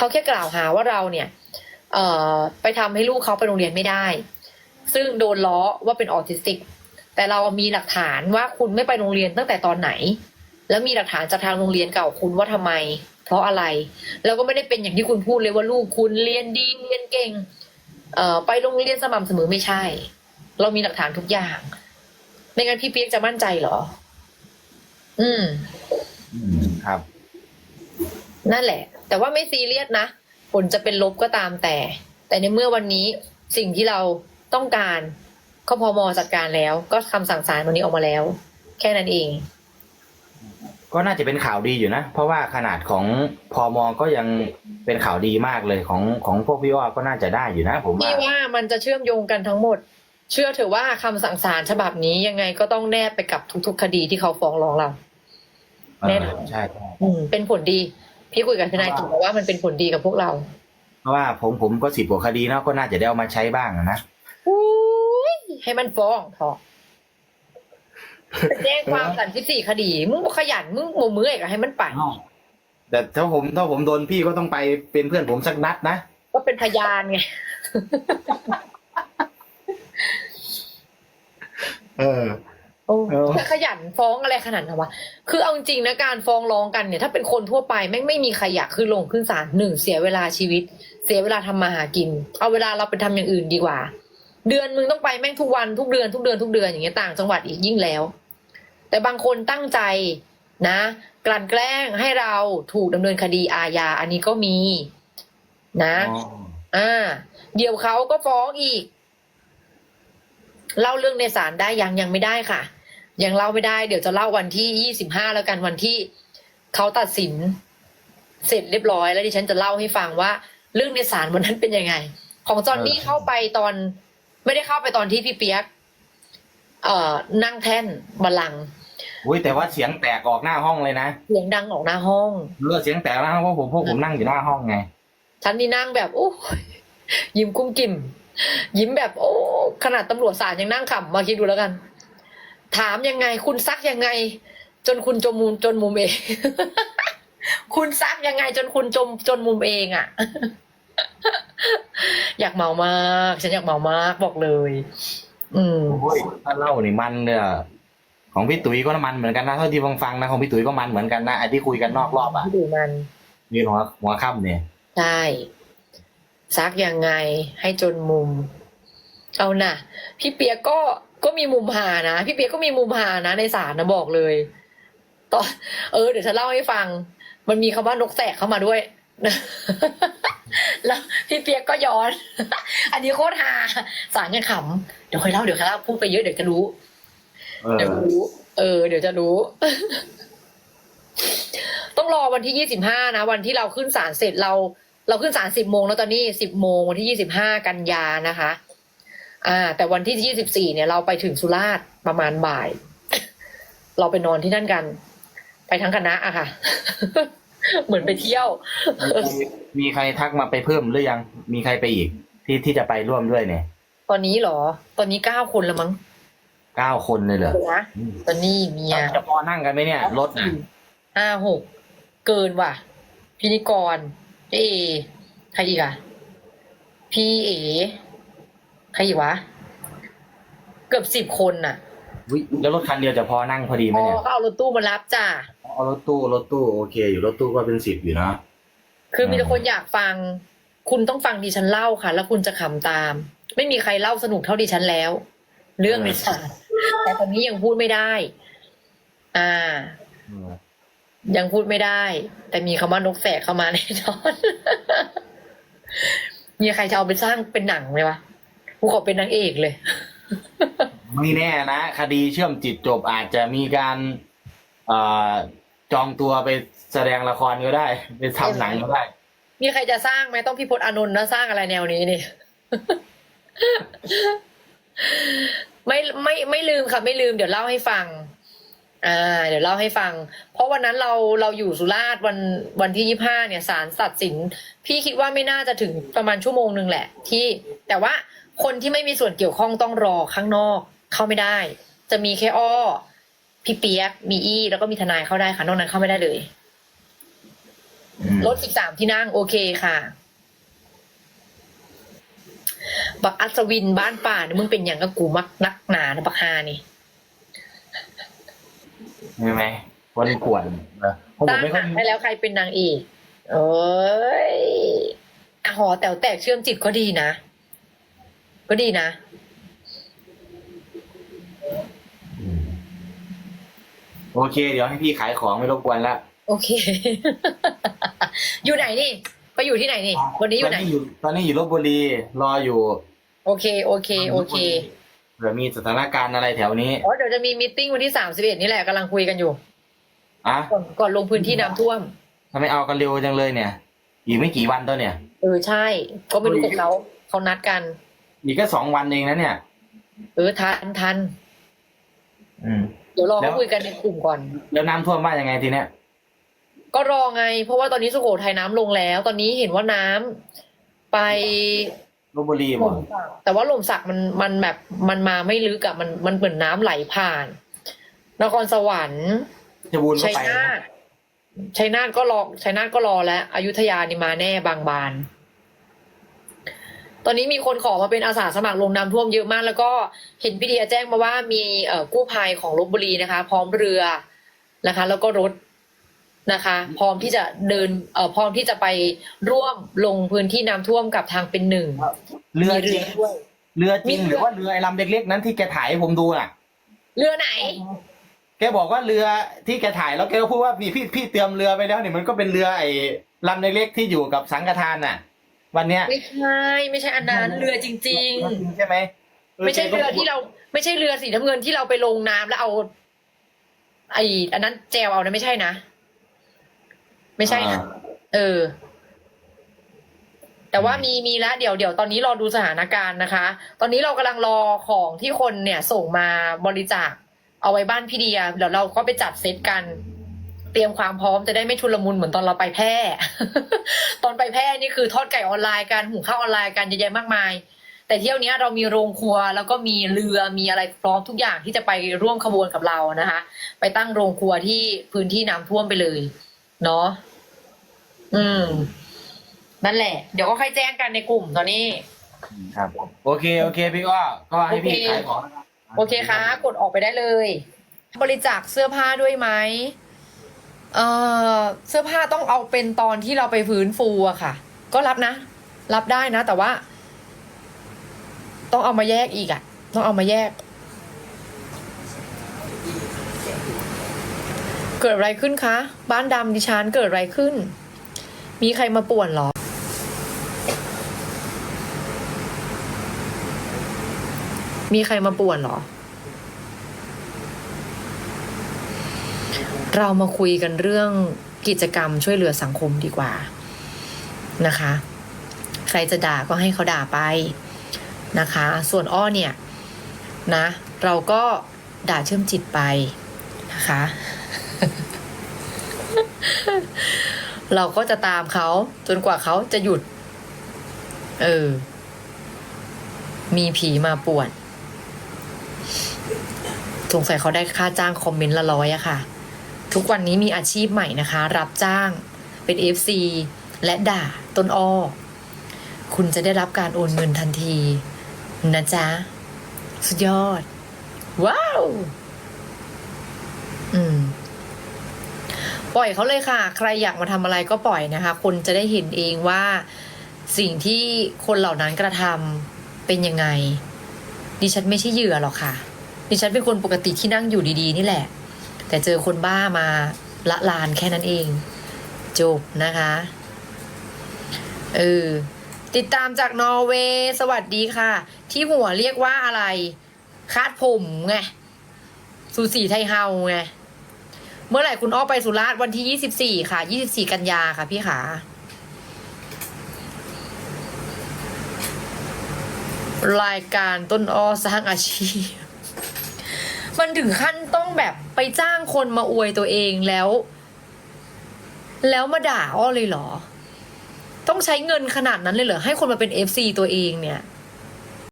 เขาแค่กล่าวหาว่าเราเนี่ยเอ่อไปทำให้ลูกเขาไปโรงเรียนไม่ได้ ซึ่งโดนล้อว่าเป็นออทิสติก แต่เรามีหลักฐานว่าคุณไม่ไปโรงเรียนตั้งแต่ตอนไหน แล้วมีหลักฐานจากทางโรงเรียนเก่าคุณว่าทำไม เพราะอะไร แล้วก็ไม่ได้เป็นอย่างที่คุณพูดเลยว่าลูกคุณเรียนดีเรียนเก่งเอ่อไปโรงเรียนสม่ำเสมอไม่ใช่ เรามีหลักฐานทุกอย่างไม่งั้นพี่เปียกจะมั่นใจเหรอ อือืมครับ นั่นแหละ แต่ว่าไม่ซีเรียสนะ ผลจะเป็นลบก็ตามแต่ แต่ในเมื่อวันนี้สิ่งที่เราต้องการก็พอมจัดการแล้ว ก็คำสั่งศาลวันนี้ออกมาแล้ว แค่นั้นเอง ก็น่าจะเป็นข่าวดีอยู่นะ เพราะว่าขนาดของพอมก็ยังเป็นข่าวดีมากเลยของของพวกพี่อ้อก็น่าจะได้อยู่นะ ผมว่าพี่ว่ามันจะเชื่อมโยงกันทั้งหมด เชื่อเถอะว่าคำสั่งศาลฉบับนี้ยังไงก็ต้องแนบไปกับทุก ๆ คดีที่เขาฟ้องร้องเราเออแน่นอนใช่ใช่อืมเป็นผลดี พี่คุยกับทนายถูกบอกว่ามันเป็นผลดีกับพวกเรา เพราะว่าผมผมก็สิบกว่าคดีเนาะก็น่าจะได้เอามาใช้บ้างอะนะอุ้ยให้มันฟ้องพอไปแจ้งความสันสิบสี่คดี มึงบ่ขยันมึงโมมือเอกให้มันไปแต่ถ้าผมถ้าผมโดนพี่ก็ต้องไปเป็นเพื่อนผมสักนัดนะก็เป็นพยานไงเออโอ้ เออจะขยันฟ้องอะไรขนาดนั้นวะ คือเอาจริงๆนะการฟ้องร้องกันเนี่ย ถ้าเป็นคนทั่วไปแม่งไม่มีใครอยากขึ้นลงขึ้นศาลหนึ่งเสียเวลาชีวิต เสียเวลาทำมาหากิน เอาเวลาเราไปทำอย่างอื่นดีกว่า เดือนมึงต้องไปแม่งทุกวันทุกเดือนทุกเดือนทุกเดือนอย่างเงี้ยต่างจังหวัดอีกยิ่งแล้ว แต่บางคนตั้งใจนะ กลั่นแกล้งให้เราถูกดำเนินคดีอาญาอันนี้ก็มี นะอ๋ออ่าเดี๋ยวเขาก็ฟ้องอีกเล่าเรื่องในศาลได้ยังยังไม่ได้ค่ะ ยังเล่าไม่ได้ เดี๋ยวจะเล่าวันที่ยี่สิบห้าแล้วกันวันที่เขาตัดสิน เสร็จเรียบร้อย แล้วดิฉันจะเล่าให้ฟังว่า เรื่องในศาลวันนั้นเป็นยังไง ของจอนนี่เข้าไปตอน ไม่ได้เข้าไปตอนที่พี่เปียก เอ่อนั่งแท่นบัลลังก์อุ้ยแต่ว่าเสียงแตกออกหน้าห้องเลยนะเสียงดังออกหน้าห้องเลือดเสียงแตกแล้วเพราะผมพวกผมนั่งอยู่หน้าห้องไงฉันนี่นั่งแบบโอ้ยยิ้มกุ้มกิ่มยิ้มแบบโอ้ขนาดตำรวจศาลยังนั่งขำมาคิดดูแล้วกัน ถามยังไง คุณซักยังไง จนคุณจมมุมจนมุมเอง คุณซักยังไง จนคุณจมจนมุมเองอะ่ะ อยากเมามาก ฉันอยากเมามากบอกเลย อืมโอ้ยถ้าเล่านี่มันเนี่ยของพี่ตุ๋ยก็มันเหมือนกันนะเท่าที่ฟังฟังๆนะของพี่ตุ๋ยก็มันเหมือนกันนะไอ้ที่คุยกันนอกรอบอะดูมันนี่หัวหัวค่ำเนี่ยใช่ซักยังไงให้จนมุม เอาน่ะพี่เปียก ก็ก็มีมุมหานะ พี่เปียกก็มีมุมหานะ ในศาลนะบอกเลยตอนเออเดี๋ยวฉันเล่าให้ฟัง มันมีคำว่านกแสกเข้ามาด้วยแล้วพี่เปียกก็ย้อน อันนี้โคตรฮาสารยังขำเดี๋ยวค่อยเล่าเดี๋ยวค่อยเล่าพูดไปเยอะเดี๋ยวจะรู้เออเดี๋ยวรู้ เออ เดี๋ยวจะรู้ ต้องรอวันที่ยี่สิบห้านะวันที่เราขึ้นศาลเสร็จเรา เราขึ้นศาลสิบโมงแล้วตอนนี้สิบโมงวันที่ยี่สิบห้ากันยานะคะ อ่า แต่วันที่ยี่สิบสี่เนี่ยเราไปถึงสุราษฎร์ประมาณบ่าย เราไปนอนที่นั่นกัน ไปทั้งคณะอะค่ะ เหมือนไปเที่ยว มีใครทักมาไปเพิ่มหรือยัง มีใครไปอีก ที่ที่จะไปร่วมด้วยเนี่ย ตอนนี้เหรอ ตอนนี้เก้าคนแล้วมั้งเก้าคนเลยเหรอเดี๋ยวนะตอนนี้เมียจะพอนั่งกันไหมเนี่ย รถน่ะห้าหกเกินว่ะ พิธีกรเอใครอีกอะพี่เอ ใครอีกวะ เกือบสิบคนน่ะอุ๊ยแล้วรถคันเดียวจะพอนั่งพอดีไหมอ๋อเนี่ยก็เอารถตู้มารับจ้าเอารถตู้รถตู้โอเค อยู่รถตู้ก็เป็นสิบอยู่นะคือมีแต่อ่าคนอยากฟัง คุณต้องฟังดิฉันเล่าค่ะ แล้วคุณจะขำตาม ไม่มีใครเล่าสนุกเท่าดิฉันแล้ว เรื่องในศาลแต่ตอนนี้ยังพูดไม่ได้ อ่าเออยังพูดไม่ได้ แต่มีคำว่านกแสกเข้ามาแน่นอน มีใครจะเอาไปสร้างเป็นหนังไหมวะ กูขอเป็นนางเอกเลย ไม่แน่นะ คดีเชื่อมจิตจบอาจจะมีการเอ่อจองตัวไปแสดงละครก็ได้ ไปทำหนังก็ได้ มีใครจะสร้างไหมต้องพี่พจน์อานนท์นะสร้างอะไรแนวนี้นี่ ไม่ไม่ไม่ลืมค่ะ ไม่ลืมเดี๋ยวเล่าให้ฟัง อ่า เดี๋ยวเล่าให้ฟัง เพราะวันนั้นเราเราอยู่สุราษฎร์วันวันที่ยี่ห้าเนี่ยศาลตัดสิน พี่คิดว่าไม่น่าจะถึงประมาณชั่วโมงหนึ่งแหละ ที่แต่ว่า คนที่ไม่มีส่วนเกี่ยวข้องต้องรอข้างนอก เข้าไม่ได้ จะมีแค่อ้อ พี่เปียก มีอี้แล้วก็มีทนายเข้าได้ค่ะ นอกนั้นเข้าไม่ได้เลยออืมรถอีกสามที่นั่งโอเคค่ะบักอัศวินบ้านป่าเนี่ยมึงเป็นอย่างกับกูมักนักหนานะบักฮานี่ใช่ไหมวันกวนเออผมตั้งไม่หค่อนัยงให้แล้วใครเป็นนางเอกเอ้ยอะหอแต๋วแตกเชื่อมจิตก็ดีนะ ก็ดีนะ โอเค เดี๋ยวให้พี่ขายของไม่รบกวนละโอเค อยู่ไหนนี่ ไปอยู่ที่ไหนนี่ วันนี้อยู่ไหน ตอนนี้อยู่ตอนนี้อยู่ลบบุรีรออยู่ โอเค โอเค โอเคเผื่อมีสถานการณ์อะไรแถวนี้อ๋อเดี๋ยวจะมีมตติ팅วันที่สามสิบเอ็ดนี่แหละกำลังคุยกันอยู่อะก่อนก่อนลงพื้นที่น้ำท่วมทำไมเอากันเร็วจังเลยเนี่ยอีกไม่กี่วันตัวเนี่ย เออใช่ ก็ไม่รู้ของเขาเขานัดกัน อีกแค่สองวันเองนะเนี่ย เออทันทันอืม เดี๋ยวรอแล้เขาว คุยกันในกลุ่มก่อน แล้วน้ำท่วมว่ายังไงทีเนี้ยก็รอไง เพราะว่าตอนนี้สุโขทัยน้ำลงแล้ว ตอนนี้เห็นว่าน้ำไปลบบุรีหบอล่กมสักแต่ว่าหล่มสักมันมันแบบมันมาไม่ลึกอะมันมันเหมือนน้ำไหลผ่าน นครสวรรค์ จะบูนก็ชัยไปนาทชัยนาทก็รอชัยนาทก็รอแล้วอยุธยานี่มาแน่บางบาน ตอนนี้มีคนขอมาเป็นอาสาสมัครลงน้ำท่วมเยอะมาก แล้วก็เห็นพี่เดียแจ้งมาว่ามีเอ่อกู้ภัยของลบบุรีนะคะ พร้อมเรือนะคะ แล้วก็รถนะคะ พร้อมที่จะเดินเอ่อพร้อมที่จะไปร่วมลงพื้นที่น้ำท่วมกับทางเป็นหนึ่งเรือมีจริงด้วยเรือจริงมีหเรือรือว่าเรือไอ้ลำเล็กๆนั้นที่แกถ่ายให้ผมดูน่ะ เรือไหน แกบอกว่าเรือที่แกถ่ายแล้วแกก็พูดว่านี่พี่พี่เตรียมเรือไปแล้วเนี่ยมันก็เป็นเรือไอ้ลำเล็กๆที่อยู่กับสังฆทานน่ะ วันเนี้ยไม่ใช่ไม่ใช่อันนั้นเรือจริง จริงใช่ไหมๆ ไม่ใช่เรือที่เรา ไม่ใช่เรือสีน้ำเงินที่เราไปลงน้ำแล้วเอา ไอ้อันนั้นแจวเอานะไม่ใช่นะ ไม่ใช่นะเออ แต่ว่ามีมีแล้วเดี๋ยวเดี๋ยวตอนนี้รอดูสถานการณ์นะคะ ตอนนี้เรากำลังรอของที่คนเนี่ย ส่งมาบริจาค เอาไว้บ้านพี่เดียเดี๋ยวเราก็ไปจัดเซตกัน เตรียมความพร้อมจะได้ไม่ชุลมุนเหมือนตอนเราไปแพร่ ตอนไปแพร่นี่คือทอดไก่ออนไลน์กันหุงข้าวออนไลน์กันเยอะแยะมากมาย แต่เที่ยวเนี้ยเรามีโรงครัวแล้วก็มีเรือมีอะไรพร้อมทุกอย่างที่จะไปร่วมขบวนกับเรานะคะ ไปตั้งโรงครัวที่พื้นที่น้ำท่วมไปเลย เนาะอืม นั่นแหละ เดี๋ยวก็ค่อยแจ้งกันในกลุ่มตอนนี้ ครับ โอเค โอเค พี่ก็ก็ให้พี่โอเคขายของนะครับ โอเคคะกดออกไปได้เลย บริจาคเสื้อผ้าด้วยไหม เออเสื้อผ้าต้องเอาเป็นตอนที่เราไปฟื้นฟูอะค่ะ ก็รับนะ รับได้นะ แต่ว่า ต้องเอามาแยกอีกอะต้องเอามาแยก เกิดอะไรขึ้นคะ บ้านดำดิฉันเกิดอะไรขึ้น มีใครมาป่วนหรอ มีใครมาป่วนหรอ เรามาคุยกันเรื่องกิจกรรมช่วยเหลือสังคมดีกว่านะคะ ใครจะด่าก็ให้เขาด่าไปนะคะ ส่วนอ้อเนี่ยนะเราก็ด่าเชื่อมจิตไปนะคะ เราก็จะตามเขาจนกว่าเขาจะหยุด เออ มีผีมาป่วน สงสัยเขาได้ค่าจ้างคอมเมนต์ละร้อยอะค่ะ ทุกวันนี้มีอาชีพใหม่นะคะ รับจ้างเป็น FC และด่าต้นอ้อ คุณจะได้รับการโอนเงินทันที นะจ๊ะ สุดยอด ว้าว อืม ปล่อยเขาเลยค่ะ ใครอยากมาทำอะไรก็ปล่อยนะคะ คนจะได้เห็นเองว่าสิ่งที่คนเหล่านั้นกระทำเป็นยังไง ดิฉันไม่ใช่เหยื่อหรอกค่ะ ดิฉันเป็นคนปกติที่นั่งอยู่ดีๆ นี่แหละ แต่เจอคนบ้ามาละลานแค่นั้นเอง จบนะคะเออติดตามจากนอร์เวย์สวัสดีค่ะ ที่หัวเรียกว่าอะไร คาดผมไงสูสีไทยเฮาไงเมื่อไหร่คุณอ้อไปสุราษฎร์วันที่24ค่ะ24กันยาค่ะพี่ขา รายการต้นอ้อสร้างอาชีพ มันถึงขั้นต้องแบบ ไปจ้างคนมาอวยตัวเองแล้ว แล้วมาด่าอ้อเลยเหรอ ต้องใช้เงินขนาดนั้นเลยเหรอให้คนมาเป็นเอฟซีตัวเองเนี่ย